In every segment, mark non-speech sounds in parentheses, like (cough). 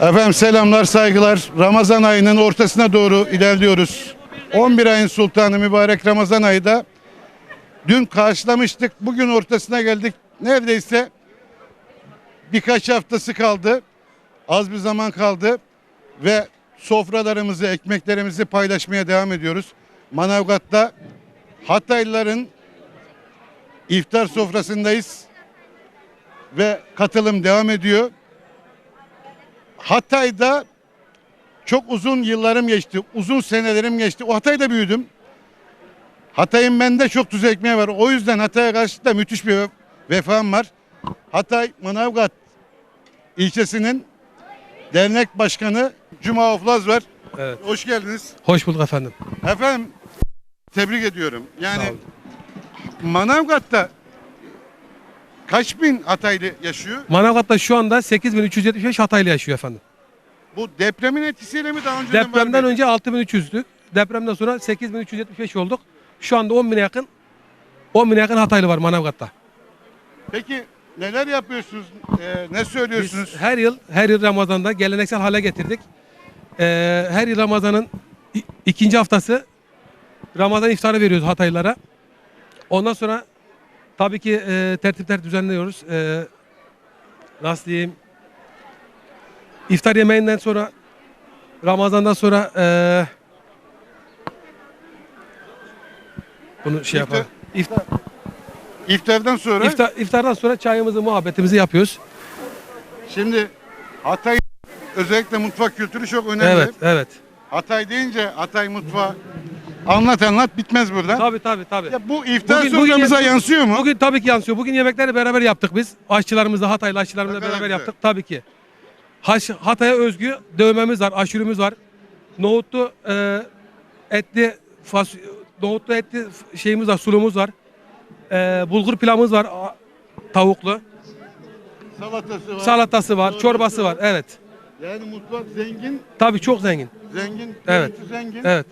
Efendim selamlar, saygılar. Ramazan ayının ortasına doğru ilerliyoruz. 11 ayın sultanı mübarek Ramazan ayı da dün karşılamıştık. Bugün ortasına geldik. Neredeyse birkaç haftası kaldı. Az bir zaman kaldı ve sofralarımızı, ekmeklerimizi paylaşmaya devam ediyoruz. Manavgat'ta Hataylıların iftar sofrasındayız ve katılım devam ediyor. Hatay'da çok uzun yıllarım geçti. Uzun senelerim geçti. O Hatay'da büyüdüm. Hatay'ın bende çok tuz ekmeği var. O yüzden Hatay'a karşı da müthiş bir ve- vefam var. Hatay Manavgat ilçesinin dernek başkanı Cuma Oflaz var. Evet. Hoş geldiniz. Hoş bulduk efendim. Efendim tebrik ediyorum. Yani. Manavgat'ta kaç bin Hataylı yaşıyor? Manavgat'ta şu anda 8375 Hataylı yaşıyor efendim. Bu depremin etkisiyle mi daha var Depremden önce 6300'lük. Depremden sonra 8375 olduk. Şu anda 10 bine yakın 10 bine yakın Hataylı var Manavgat'ta. Peki neler yapıyorsunuz? Ee, ne Biz söylüyorsunuz? her yıl her yıl Ramazan'da geleneksel hale getirdik. Ee, her yıl Ramazan'ın ikinci haftası Ramazan iftarı veriyoruz Hataylılara. Ondan sonra tabii ki e, tertipler düzenliyoruz. E, nasıl diyeyim? İftar yemeğinden sonra Ramazan'dan sonra e, bunu şey İftar- yapalım. İftar, İftardan sonra iftar, iftardan sonra çayımızı, muhabbetimizi yapıyoruz. şimdi Hatay özellikle mutfak kültürü çok önemli. Evet, evet. Hatay deyince Hatay mutfağı anlat anlat bitmez burada. Tabii tabii tabii. Ya bu iftar Bugün- bugün- soframıza yansıyor mu? Bugün tabii ki yansıyor. Bugün yemekleri beraber yaptık biz. Aşçılarımızla, Hataylı aşçılarımızla beraber güzel. yaptık tabii ki. Haş, Hatay'a özgü dövmemiz var, aşürümüz var. Nohutlu e, etli fas, nohutlu etli şeyimiz var, sulumuz var. E, bulgur pilavımız var, a- tavuklu. Salatası var. Salatası var, çorbası çorbası var. Evet. Yani mutfak zengin, Tabii çok zengin. zengin, Evet. zengin. Evet.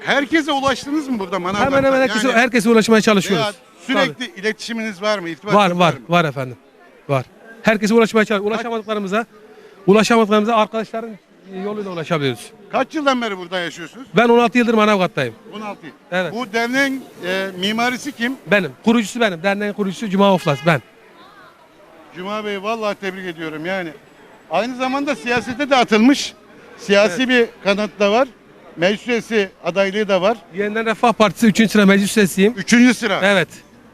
Herkese ulaştınız mı burada Manavgat'ta? Hemen hemen herkese, Yani herkese ulaşmaya çalışıyoruz. veya sürekli iletişiminiz var mı? İrtibatınız Var var mı? var efendim. Var. Herkese ulaşmaya çalışıyoruz. Ulaşamadıklarımıza ulaşamadıklarımıza arkadaşların yoluyla ulaşabiliyoruz. Kaç yıldan beri burada yaşıyorsunuz? Ben 16 yıldır Manavgat'tayım. 16 yıl. Evet. Bu derneğin e, mimarisi kim? Benim. Kurucusu benim. Derneğin kurucusu Cuma Oflas. Ben. Cuma Bey vallahi tebrik ediyorum yani. Aynı zamanda siyasete de atılmış. Siyasi bir kanat da var. Meclis üyesi adaylığı da var. Yeniden Refah Partisi 3. sıra meclis üyesiyim. Üçüncü sıra. Evet.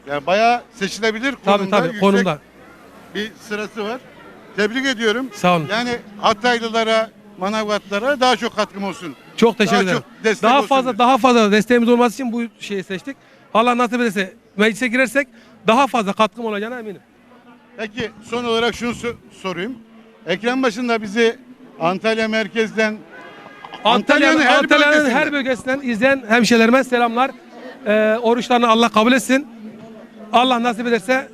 Yani bayağı seçilebilir Tabii konumda. tabii. yüksek Konumda. Bir sırası var. Tebrik ediyorum. Sağ olun. Yani Hataylılara, Manavgatlara daha çok katkım olsun. Çok teşekkür Daha ederim. çok destek Daha olsun fazla diyorsun. daha fazla desteğimiz olması için bu şeyi seçtik. Allah nasip ederse meclise girersek daha fazla katkım olacağına eminim. Peki son olarak şunu so- sorayım. Ekran başında bizi Antalya merkezden Antalya'nın her Antalya'nın her bölgesinden izleyen hemşehrilerime selamlar. Ee, oruçlarını Allah kabul etsin. Allah nasip ederse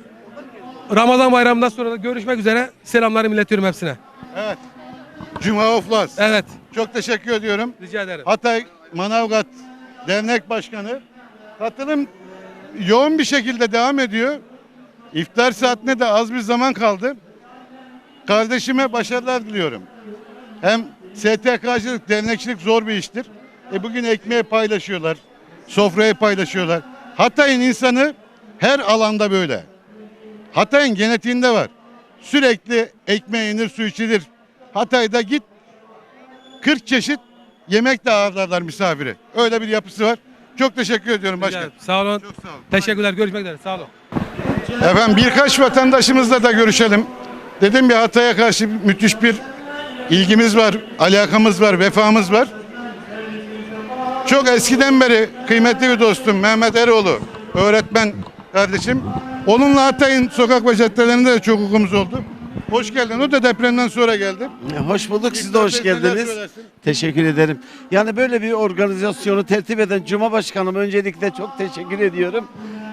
Ramazan bayramından sonra da görüşmek üzere. Selamlarımı iletiyorum hepsine. evet. Cuma Oflas. Evet. Çok teşekkür ediyorum. Rica ederim. Hatay Manavgat Dernek Başkanı. Katılım yoğun bir şekilde devam ediyor. İftar saatine de az bir zaman kaldı. Kardeşime başarılar diliyorum. Hem STK'cılık, dernekçilik zor bir iştir. E bugün ekmeği paylaşıyorlar. Sofrayı paylaşıyorlar. Hatay'ın insanı her alanda böyle. Hatay'ın genetiğinde var. Sürekli ekmeği yenir, su içilir. Hatay'da git 40 çeşit yemek de ağırlarlar misafiri. Öyle bir yapısı var. Çok teşekkür ediyorum başkan. Sağ olun. Çok sağ olun. Teşekkürler. Görüşmek üzere. Sağ olun. Efendim birkaç vatandaşımızla da görüşelim. Dedim bir Hatay'a karşı müthiş bir ilgimiz var, alakamız var, vefamız var. Çok eskiden beri kıymetli bir dostum Mehmet Eroğlu, öğretmen kardeşim. Onunla Hatay'ın sokak ve caddelerinde de çok hukukumuz oldu. Hoş geldin. O da depremden sonra geldi. Hoş bulduk. Siz de hoş geldiniz. Teşekkür ederim. Yani böyle bir organizasyonu tertip eden Cuma Başkanım öncelikle çok teşekkür ediyorum.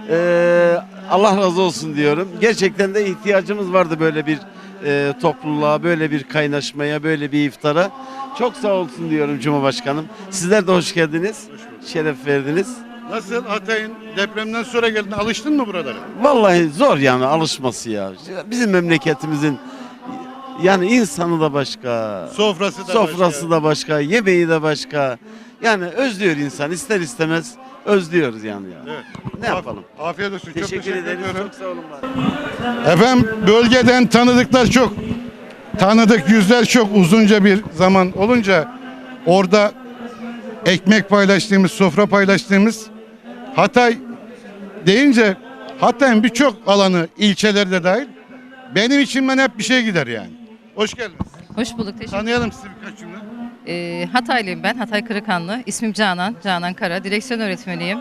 Ee, Allah razı olsun diyorum. Gerçekten de ihtiyacımız vardı böyle bir e, topluluğa, böyle bir kaynaşmaya, böyle bir iftara. Çok sağ olsun diyorum Cuma Başkanım. Sizler de hoş geldiniz. Şeref verdiniz. Nasıl Hatay'ın depremden sonra geldin? Alıştın mı buralara? Vallahi zor yani alışması ya. Bizim memleketimizin Yani insanı da başka. Sofrası da Sofrası başka. da başka, yemeği de başka. Yani özlüyor insan ister istemez özlüyoruz yani. ya. Evet. Ne yapalım? Afiyet olsun. Teşekkür, çok teşekkür ederiz. ediyorum. Çok sağ olun. var. Efendim bölgeden tanıdıklar çok. Tanıdık yüzler çok uzunca bir zaman olunca orada ekmek paylaştığımız, sofra paylaştığımız Hatay deyince Hatay'ın birçok alanı, ilçelerde dahil benim içimden hep bir şey gider yani. Hoş geldiniz. Hoş bulduk. Teşekkür Tanıyalım sizi birkaç cümle. Ee, Hataylıyım ben. Hatay Kırıkanlı. İsmim Canan. Canan Kara. Direksiyon öğretmeniyim.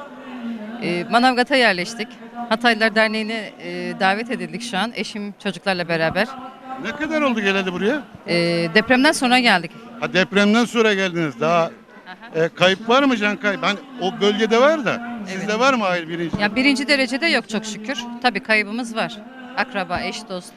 Ee, Manavgat'a yerleştik. Hataylılar Derneği'ne e, davet edildik şu an. Eşim çocuklarla beraber. Ne kadar oldu geleli buraya? Ee, depremden sonra geldik. Ha depremden sonra geldiniz. Daha e, kayıp var mı can kayıp? Hani o bölgede var da sizde var mı hayır birinci? Ya birinci derecede yok çok şükür. Tabii kaybımız var. Akraba, eş, dost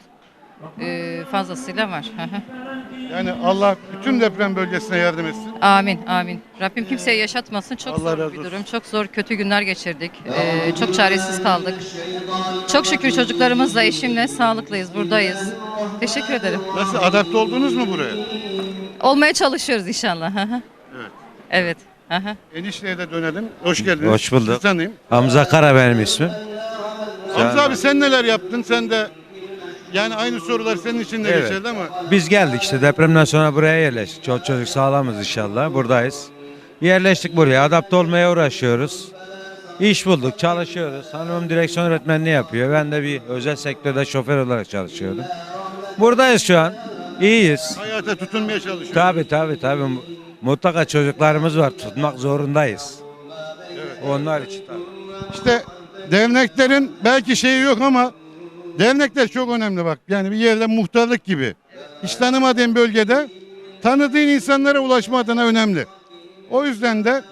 e, fazlasıyla var. Hı hı. Yani Allah bütün deprem bölgesine yardım etsin. amin, amin. Rabbim kimseye yaşatmasın. Çok Allah zor razı bir olsun. durum. Çok zor, kötü günler geçirdik. Ee, çok çaresiz kaldık. Çok şükür çocuklarımızla, eşimle sağlıklıyız, buradayız. Teşekkür ederim. Nasıl adapte oldunuz mu buraya? Olmaya çalışıyoruz inşallah. Hı hı. Evet. Evet. hı hı. Enişteye de dönelim. Hoş geldiniz. Hoş bulduk. Sizi tanıyayım. Hamza Kara benim ismim. Hamza abi sen neler yaptın? Sen de yani aynı sorular senin için de Evet. geçerli ama Biz geldik işte depremden sonra buraya yerleştik. Çok çocuk sağlamız inşallah. Buradayız. Yerleştik buraya. Adapte olmaya uğraşıyoruz. İş bulduk, çalışıyoruz. Hanımım direksiyon öğretmenliği yapıyor. Ben de bir özel sektörde şoför olarak çalışıyorum. Buradayız şu an. İyiyiz. hayata tutunmaya çalışıyorsun. Tabi tabi tabi. Mutlaka çocuklarımız var. Tutmak zorundayız. Onlar için tabii. İşte derneklerin belki şeyi yok ama dernekler çok önemli bak. Yani bir yerde muhtarlık gibi. Hiç tanımadığın bölgede tanıdığın insanlara ulaşma adına önemli. O yüzden de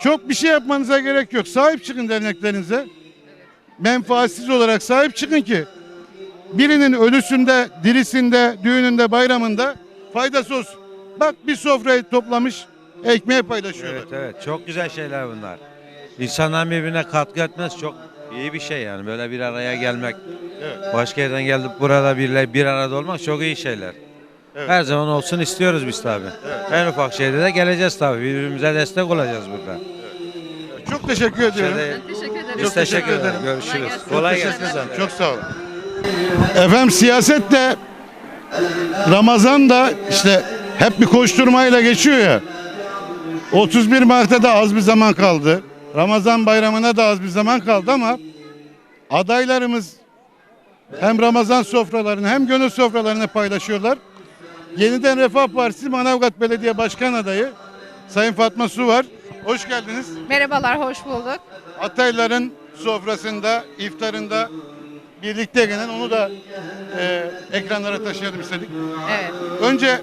çok bir şey yapmanıza gerek yok. Sahip çıkın derneklerinize. Menfaatsiz olarak sahip çıkın ki birinin ölüsünde, dirisinde, düğününde, bayramında faydası olsun. Bak bir sofrayı toplamış, ekmeği paylaşıyorlar. Evet evet çok güzel şeyler bunlar. İnsanların birbirine katkı etmesi çok iyi bir şey yani böyle bir araya gelmek. Başka yerden gelip burada bir, bir arada olmak çok iyi şeyler. Evet. Her zaman olsun istiyoruz biz tabi. En ufak şeyde de geleceğiz tabi. Birbirimize destek olacağız burada. Çok teşekkür ediyorum. Şeyde- Ben teşekkür ederim. biz Çok teşekkür teşekkür ederim. Görüşürüz. gelsin. Kolay gelsin ederim. sana. Çok sağ olun. Efendim siyasette Ramazan da işte hep bir koşturmayla geçiyor ya. 31 Mart'ta da az bir zaman kaldı. Ramazan bayramına da az bir zaman kaldı ama adaylarımız hem Ramazan sofralarını hem gönül sofralarını paylaşıyorlar. Yeniden Refah Partisi Manavgat Belediye Başkan Adayı Sayın Fatma Su var. Hoş geldiniz. Merhabalar, hoş bulduk. Atayların sofrasında, iftarında birlikte gelen onu da e, ekranlara taşıyalım istedik. Evet. Önce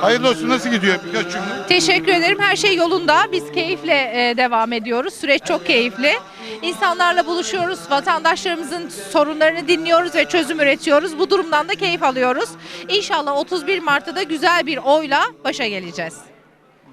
hayırlı olsun nasıl gidiyor birkaç cümle? Teşekkür ederim. Her şey yolunda. Biz keyifle e, devam ediyoruz. Süreç çok keyifli. İnsanlarla buluşuyoruz. Vatandaşlarımızın sorunlarını dinliyoruz ve çözüm üretiyoruz. Bu durumdan da keyif alıyoruz. İnşallah 31 Mart'ta da güzel bir oyla başa geleceğiz.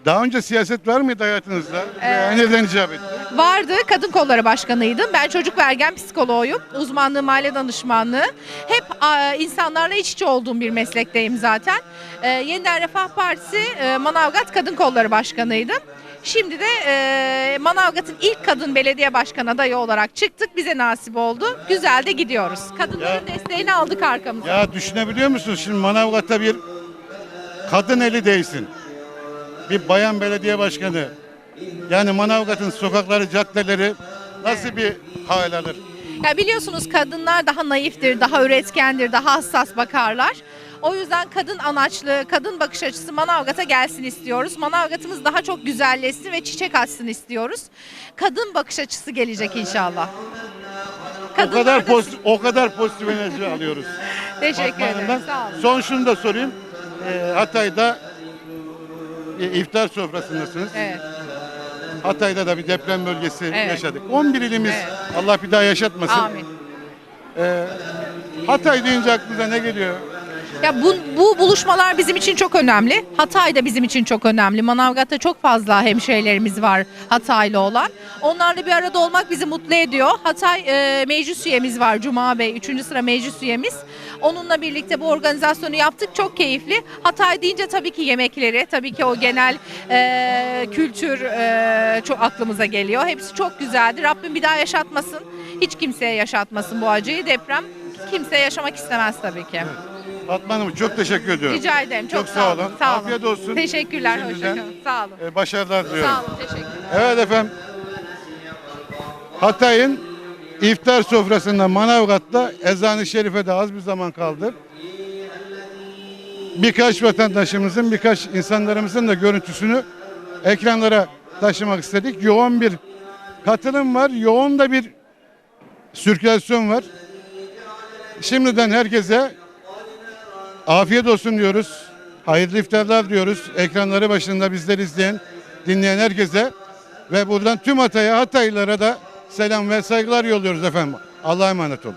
Daha önce siyaset var mıydı hayatınızda? Veya neden icap etti? Vardı, Kadın Kolları Başkanıydım. Ben çocuk ve ergen psikoloğuyum. Uzmanlığım aile danışmanlığı. Hep a, insanlarla iç içe olduğum bir meslekteyim zaten. E, Yeniden Refah Partisi e, Manavgat Kadın Kolları Başkanıydım. Şimdi de e, Manavgat'ın ilk kadın belediye başkan adayı olarak çıktık. Bize nasip oldu. Güzel de gidiyoruz. Kadınların desteğini aldık arkamıza. Ya düşünebiliyor musunuz şimdi Manavgat'ta bir kadın eli değsin. Bir bayan belediye başkanı. Yani Manavgat'ın sokakları, caddeleri nasıl bir hal alır? Ya biliyorsunuz kadınlar daha naiftir, daha üretkendir, daha hassas bakarlar. O yüzden kadın anaçlığı, kadın bakış açısı Manavgat'a gelsin istiyoruz. Manavgat'ımız daha çok güzelleşsin ve çiçek açsın istiyoruz. Kadın bakış açısı gelecek inşallah. O Kadınlar kadar da- pozitif, o kadar pozitif enerji alıyoruz. (laughs) Teşekkür ederim. Sağ olun. Son şunu da sorayım. Ee, Hatay'da iftar sofrasındasınız. Evet. Hatay'da da bir deprem bölgesi Evet. yaşadık. 11 ilimiz Evet. Allah bir daha yaşatmasın. Amin. Ee, Hatay deyince aklınıza ne geliyor? Ya bu, bu buluşmalar bizim için çok önemli. Hatay da bizim için çok önemli. Manavgat'ta çok fazla hemşehrilerimiz var Hataylı olan. Onlarla bir arada olmak bizi mutlu ediyor. Hatay e, meclis üyemiz var Cuma Bey, 3. sıra meclis üyemiz. Onunla birlikte bu organizasyonu yaptık. Çok keyifli. Hatay deyince tabii ki yemekleri, tabii ki o genel e, kültür e, çok aklımıza geliyor. Hepsi çok güzeldi. Rabbim bir daha yaşatmasın. Hiç kimseye yaşatmasın bu acıyı. Deprem kimseye yaşamak istemez tabii ki. Fatma Hanım çok teşekkür ediyorum. Rica ederim. Çok, Çok sağ, sağ olun. olun. Sağ olun. Afiyet olsun. Teşekkürler. Hoşçakalın. Sağ olun. Ee, başarılar diliyorum. Sağ olun. Teşekkürler. Evet efendim. Hatay'ın iftar sofrasında Manavgat'ta ezan-ı şerifede az bir zaman kaldı. Birkaç vatandaşımızın, birkaç insanlarımızın da görüntüsünü ekranlara taşımak istedik. Yoğun bir katılım var, yoğun da bir sirkülasyon var. Şimdiden herkese afiyet olsun diyoruz. Hayırlı iftarlar diyoruz. Ekranları başında bizleri izleyen, dinleyen herkese ve buradan tüm Hatay'a, Hataylılara da selam ve saygılar yolluyoruz efendim. Allah'a emanet olun.